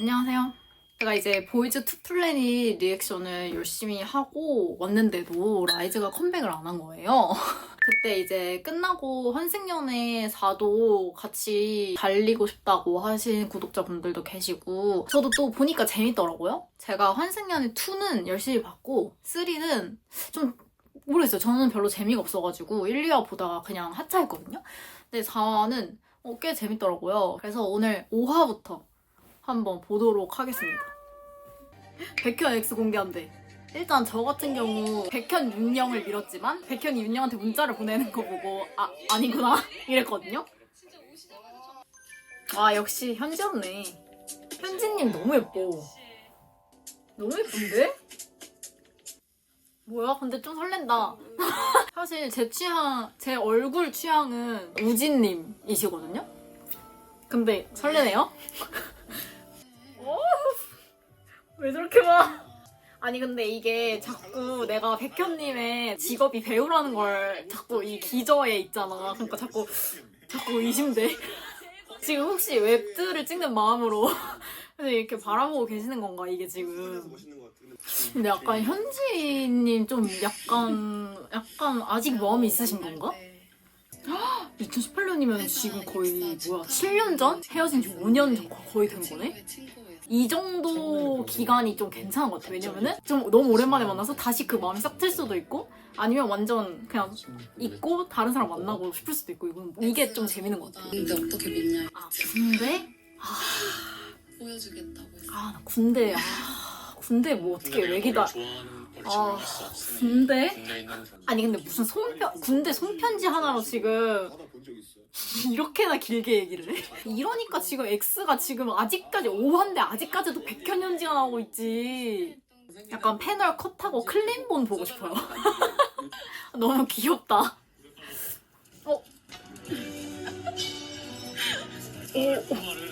안녕하세요. 제가 이제 보이즈 투 플래닛 리액션을 열심히 하고 왔는데도 라이즈가 컴백을 안 한 거예요. 그때 이제 끝나고 환승연애 4도 같이 달리고 싶다고 하신 구독자분들도 계시고 저도 또 보니까 재밌더라고요. 제가 환승연애 2는 열심히 봤고 3는 좀 모르겠어요. 저는 별로 재미가 없어가지고 1, 2화 보다가 그냥 하차했거든요. 근데 4화는 어, 꽤 재밌더라고요. 그래서 오늘 5화부터 한번 보도록 하겠습니다. 백현 X 공개한대. 일단 저 같은 경우 백현 윤영을 밀었지만 백현이 윤영한테 문자를 보내는 거 보고 아 아니구나 이랬거든요. 아 역시 현지였네. 현지님 너무 예뻐. 너무 예쁜데? 뭐야? 근데 좀 설렌다. 사실 제 취향, 제 얼굴 취향은 우진님이시거든요. 근데 설레네요. 어? 왜 저렇게 봐? 아니 근데 이게 자꾸 내가 백현님의 직업이 배우라는 걸 자꾸 이 기저에 있잖아. 그러니까 자꾸 자꾸 의심돼. 지금 혹시 웹드를 찍는 마음으로 이렇게 바라보고 계시는 건가 이게 지금? 근데 약간 현지님 좀 약간 약간 아직 마음이 있으신 건가? 2018년이면 지금 거의 뭐야 7년 전? 헤어진 지 5년 전 거의 된 거네? 이 정도 기간이 좀 괜찮은 것 같아. 왜냐면은 좀 너무 오랜만에 만나서 다시 그 마음이 싹 틀 수도 있고 아니면 완전 그냥 잊고 다른 사람 만나고 싶을 수도 있고 이건 이게 좀 재밌는 것 같아. 근데 어떻게 믿냐 아 군대? 보여주겠다고 했어. 아나 군대 아 군대 뭐 어떻게 외기다 아 군대? 아니 근데 무슨 손편 군대 손편지 하나로 지금 이렇게나 길게 얘기를 해? 이러니까 지금 X가 지금 아직까지 5화인데 아직까지도 백현현지가 나오고 있지 약간 패널 컷하고 클린본 보고 싶어요 너무 귀엽다 어? 오.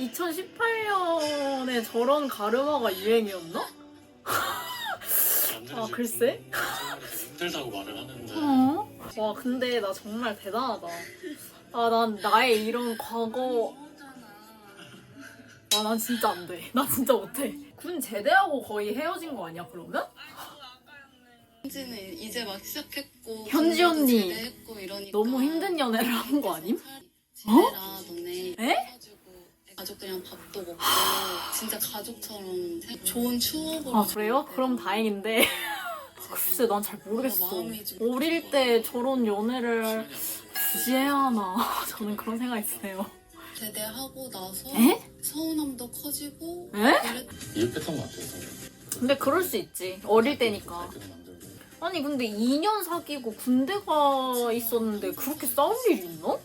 2018년에 저런 가르마가 유행이었나? 아, 글쎄? 힘들다고 말을 하는데 어? 와 근데 나 정말 대단하다. 아 난 나의 이런 과거 아 난 진짜 안 돼. 나 진짜 못해. 군 제대하고 거의 헤어진 거 아니야 그러면? 현지는 이제 막 시작했고 현지 언니, 제대했고 이러니까 너무 힘든 연애를 한 거 아님? 지내라 너네 에? 가족들이랑 밥도 먹고 진짜 가족처럼 생- 좋은 추억으로 아 그래요? 그럼 다행인데. 글쎄 난 잘 모르겠어. 마음이 좀- 어릴 때 저런 연애를 굳이 해야 하나 저는 그런 생각이 드네요. 제대하고 나서 에? 서운함도 커지고 에? 그랬- 이입했던 것 같아요 근데 그럴 수 있지. 어릴 때니까. 만들고 아니 근데 2년 사귀고 군대 가 있었는데 그렇게 싸울 일이 있나?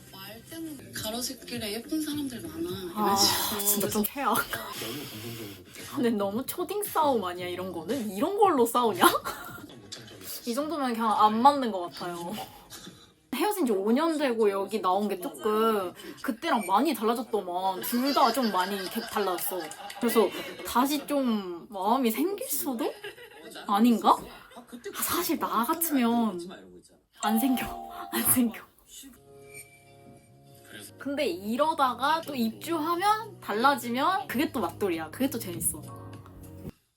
가로수길에 예쁜 사람들 많아 아 진짜 좀 최악. 너무 감동적으로 느껴서 근데 너무 초딩 싸움 아니야 이런 거는? 이런 걸로 싸우냐? 못한 적이 있어 이 정도면 그냥 안 맞는 것 같아요. 헤어진 지 5년 되고 여기 나온 게 조금 그때랑 많이 달라졌더만 둘 다 좀 많이 개- 달라졌어. 그래서 다시 좀 마음이 생길 수도? 아닌가? 아, 사실 나 같으면 안 생겨. 안 생겨. 근데 이러다가 또 입주하면 달라지면 그게 또 맛돌이야. 그게 또 재밌어.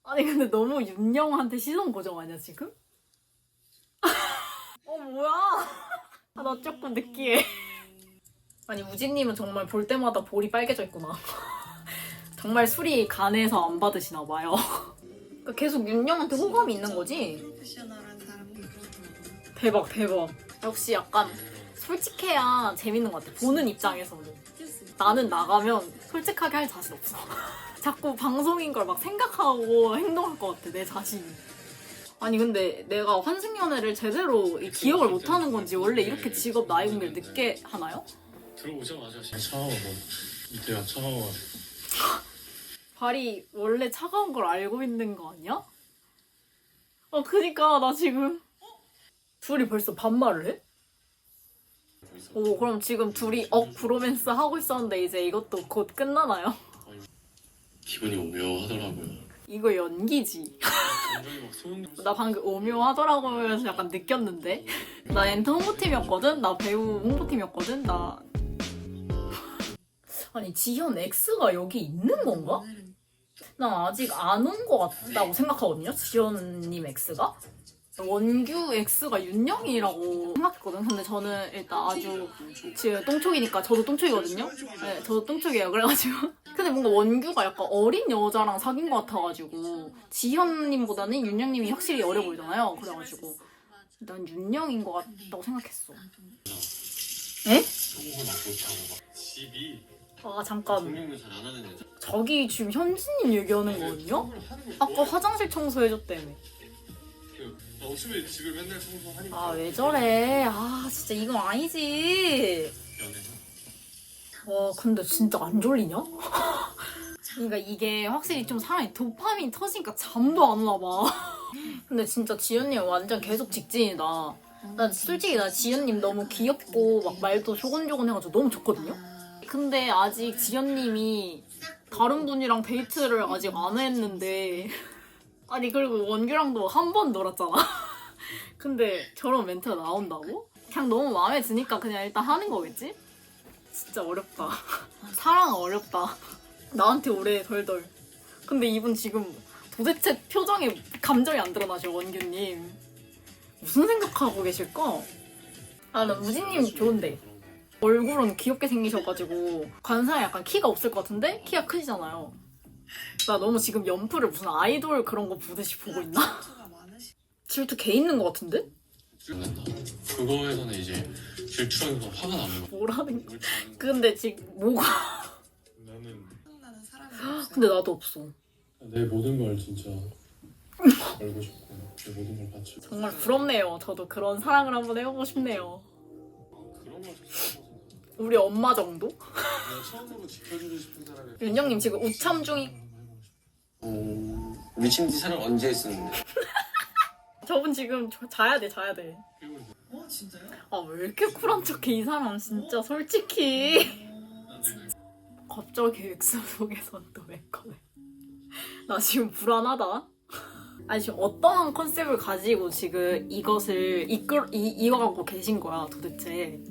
아니 근데 너무 윤영한테 시선 고정 아니야 지금? 어 뭐야? 아, 나 조금 느끼해. 아니 우진님은 정말 볼 때마다 볼이 빨개져 있구나. 정말 술이 간에서 안 받으시나 봐요. 그러니까 계속 윤영한테 호감이 있는 거지? 대박 대박. 역시 약간 솔직해야 재밌는 것 같아. 보는 입장에서는. 나는 나가면 솔직하게 할 자신 없어. 자꾸 방송인 걸 막 생각하고 행동할 것 같아, 내 자신이. 아니, 근데 내가 환승연애를 제대로 이 기억을 못 하는 건지 원래 이렇게 직업 나이 공개를 늦게 하나요? 들어오자마자 차가워 뭐 이때가 차가워 발이 원래 차가운 걸 알고 있는 거 아니야? 어, 그니까 나 지금 둘이 벌써 반말을 해? 오, 그럼 지금 둘이 억 브로맨스 하고 있었는데 이제 이것도 곧 끝나나요? 기분이 오묘하더라고요 이거 연기지. 나 방금 오묘하더라고 하면서 약간 느꼈는데 나 엔터 홍보팀이었거든 나 배우 홍보팀이었거든 나 아니 지현 X가 여기 있는 건가? 난 아직 안 온 것 같다고 생각하거든요. 지현님 X가. 원규 X가 윤영이라고 생각했거든. 근데 저는 일단 아주 지금 똥촉이니까 저도 똥촉이거든요. 네, 저도 똥촉이에요. 그래가지고. 근데 뭔가 원규가 약간 어린 여자랑 사귄 것 같아가지고 지현님보다는 윤영님이 확실히 어려 보이잖아요. 그래가지고 난 윤영인 것 같다고 생각했어. 에? 아 잠깐. 저기 지금 현진님 얘기하는 거거든요? 아까 화장실 청소해줬다며. 그 어차피 집을 맨날 청소하니까 아 왜 저래? 아 진짜 이건 아니지. 연애는 와 근데 진짜 안 졸리냐? 그러니까 이게 확실히 좀 사람이 도파민 터지니까 잠도 안 오나 봐. 근데 진짜 지연님 완전 계속 직진이다. 난 솔직히 나 지연님 너무 귀엽고 막 말도 조곤조곤 해가지고 너무 좋거든요. 근데 아직 지연님이 다른 분이랑 데이트를 아직 안 했는데 아니 그리고 원규랑도 한 번 놀았잖아. 근데 저런 멘트가 나온다고? 그냥 너무 마음에 드니까 그냥 일단 하는 거겠지? 진짜 어렵다. 사랑 어렵다. 나한테 오래 덜덜. 근데 이분 지금 도대체 표정에 감정이 안 드러나죠, 원규님. 무슨 생각하고 계실까? 아, 나 우진님 좋은데. 얼굴은 귀엽게 생기셔가지고 관상에 약간 키가 없을 것 같은데 키가 크시잖아요. 나 너무 지금 연프를 무슨 아이돌 그런 거 보듯이 보고 있나? 질투 개 있는 것 같은데? 난다 그거에서는 이제 질투라기보다 화가 나는 거 뭐라는 거? 근데 지금 뭐가? 나는 근데 나도 없어. 내 모든 걸 진짜 알고 싶고 내 모든 걸 바치고 정말 부럽네요. 저도 그런 사랑을 한번 해보고 싶네요. 아, 그런 걸 좋아하거든. 우리 엄마 정도? 내가 처음으로 지켜주고 싶은 사람이 윤영님 지금 우참 중이 어, 미친 사랑 언제 했었는데? 저분 지금 저- 자야 돼 자야 돼. 어 진짜요? 아 왜 이렇게 쿨한 척해 이 사람 진짜 솔직히. 갑자기 엑소 속에선 또왜 꺼내? 나 지금 불안하다. 아니 지금 어떠한 컨셉을 가지고 지금 이것을 이끌 이 이어가고 계신 거야 도대체?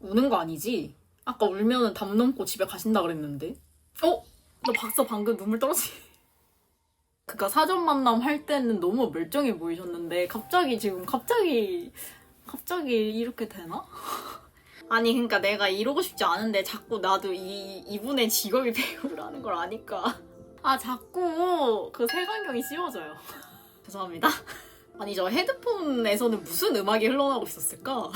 우는 거 아니지? 아까 울면은 담 넘고 집에 가신다 그랬는데. 어? 나 박사 방금 눈물 떨어지. 그니까 사전 만남 할 때는 너무 멀쩡해 보이셨는데 갑자기 지금 갑자기 갑자기 이렇게 되나? 아니 그러니까 내가 이러고 싶지 않은데 자꾸 나도 이 이분의 직업이 배우라는 걸 아니까 아 자꾸 그 색안경이 씌워져요 죄송합니다 아니 저 헤드폰에서는 무슨 음악이 흘러나오고 있었을까?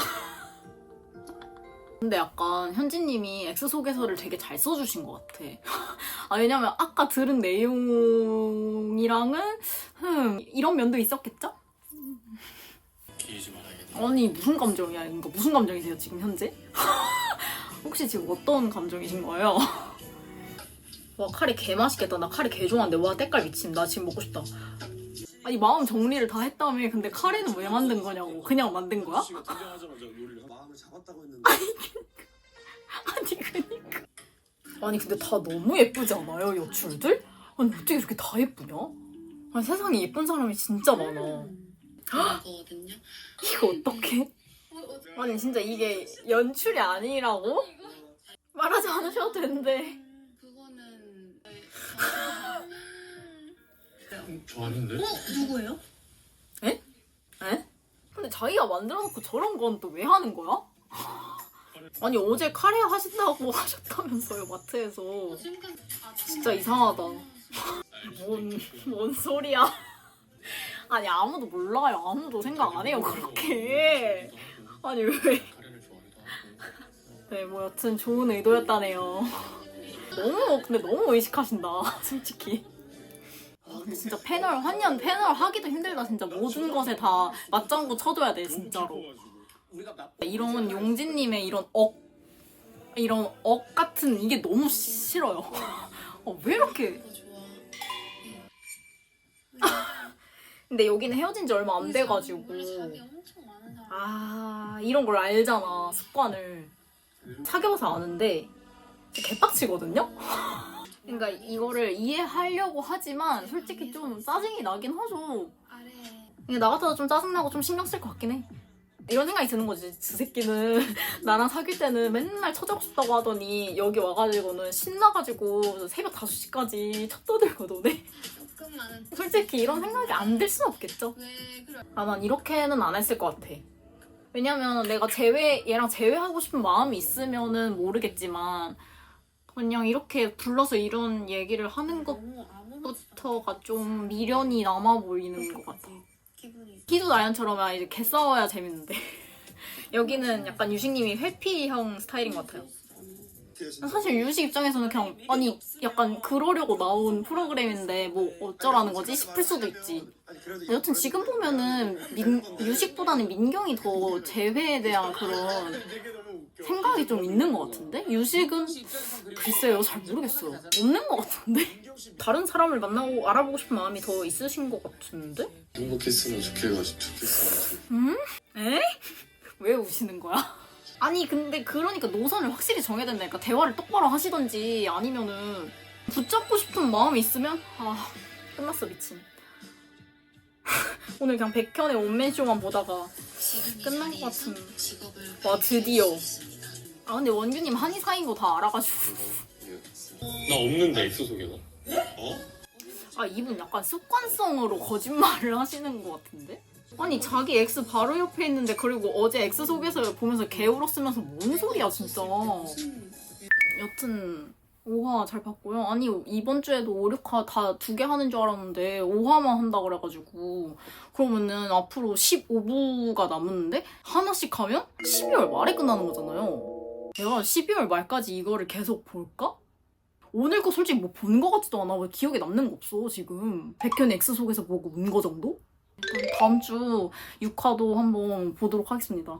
근데 약간 현진님이 엑스 소개서를 되게 잘 써주신 것 같아. 아 왜냐면 아까 들은 내용이랑은 흠 이런 면도 있었겠죠? 아니 무슨 감정이야? 이거 무슨 감정이세요 지금 현재? 혹시 지금 어떤 감정이신 거예요? 와 카레 개 맛있겠다. 나 카레 개 좋아하는데. 와 때깔 미침 나 지금 먹고 싶다 아니 마음 정리를 다 했다며 근데 카레는 왜 만든 거냐고 그냥 만든 거야? 씨가 등장하자마자 요리를 마음을 잡았다고 했는데 아니 그니까 아니 근데 다 너무 예쁘지 않아요 여출들? 아니 어떻게 이렇게 다 예쁘냐? 아니 세상에 예쁜 사람이 진짜 많아 거거든요. 이거 어떡해? 아니 진짜 이게 연출이 아니라고? 말하지 않으셔도 되는데 그거는 저 아닌데? 누구예요? 에? 근데 자기가 만들어놓고 저런 건 또 왜 하는 거야? 아니 어제 카레 하신다고 하셨다면서요 마트에서 진짜 이상하다 뭔, 뭔 소리야 아니 아무도 몰라요 아무도 생각 안 해요 그렇게 아니 왜 네, 뭐 여튼 좋은 의도였다네요. 너무 근데 너무 의식하신다, 솔직히. 아, 근데 진짜 패널 환년 패널 하기도 힘들다 진짜 모든 것에 다 맞장구 쳐줘야 돼 진짜로. 이런 용진님의 이런 억 이런 억 같은 이게 너무 싫어요. 어, 왜 이렇게? 근데 여기는 헤어진 지 얼마 안 돼가지고. 아 이런 걸 알잖아 습관을 사귀어서 아는데 개빡치거든요? 그러니까 이거를 이해하려고 하지만 솔직히 좀 짜증이 나긴 하죠 이게 나 같아도 좀 짜증나고 좀 신경 쓸 것 같긴 해 이런 생각이 드는 거지. 저 새끼는 나랑 사귈 때는 맨날 쳐자고 싶다고 하더니 여기 와가지고는 신나가지고 새벽 5시까지 첫 떠들고 노네. 솔직히 이런 생각이 안들순 없겠죠. 아, 난 이렇게는 안 했을 것 같아. 왜냐면 내가 제외, 얘랑 제외하고 싶은 마음이 있으면은 모르겠지만, 그냥 이렇게 불러서 이런 얘기를 하는 아무렇지도 것부터가 좀 미련이 남아 보이는 것 같아. 기분이 키도 나연처럼 이제 개 싸워야 재밌는데. 여기는 약간 유식님이 회피형 스타일인 것 같아요. 사실 유식 입장에서는 그냥 아니 약간 그러려고 나온 프로그램인데 뭐 어쩌라는 거지 싶을 수도 있지. 여튼 지금 보면은 민, 유식보다는 민경이 더 재회에 대한 그런 생각이 좀 있는 것 같은데 유식은 글쎄요 잘 모르겠어요 없는 것 같은데 다른 사람을 만나고 알아보고 싶은 마음이 더 있으신 것 같은데 행복했으면 좋겠어. 에? 왜 우시는 거야? 아니 근데 그러니까 노선을 확실히 정해야 된다니까 대화를 똑바로 하시던지 아니면은 붙잡고 싶은 마음이 있으면 아 끝났어 미친 오늘 그냥 백현의 원맨쇼만 보다가 끝난 것 같은 와, 드디어. 아 근데 원규님 한의사인 거 다 알아가지고 나 없는데 엑소 소개가. 어? 아 이분 약간 습관성으로 거짓말을 하시는 것 같은데? 아니 자기 엑스 바로 옆에 있는데 그리고 어제 엑스 속에서 보면서 개울었으면서 뭔 소리야 진짜 여튼 5화 잘 봤고요 아니 이번 주에도 5, 6화 다 두 개 하는 줄 알았는데 5화만 한다 그래가지고 그러면은 앞으로 15부가 남았는데 하나씩 하면 12월 말에 끝나는 거잖아요 내가 12월 말까지 이거를 계속 볼까? 오늘 거 솔직히 뭐 본 거 같지도 않아. 왜 기억에 남는 거 없어, 지금. 백현 X 속에서 보고 운 거 정도? 다음 주 6화도 한번 보도록 하겠습니다.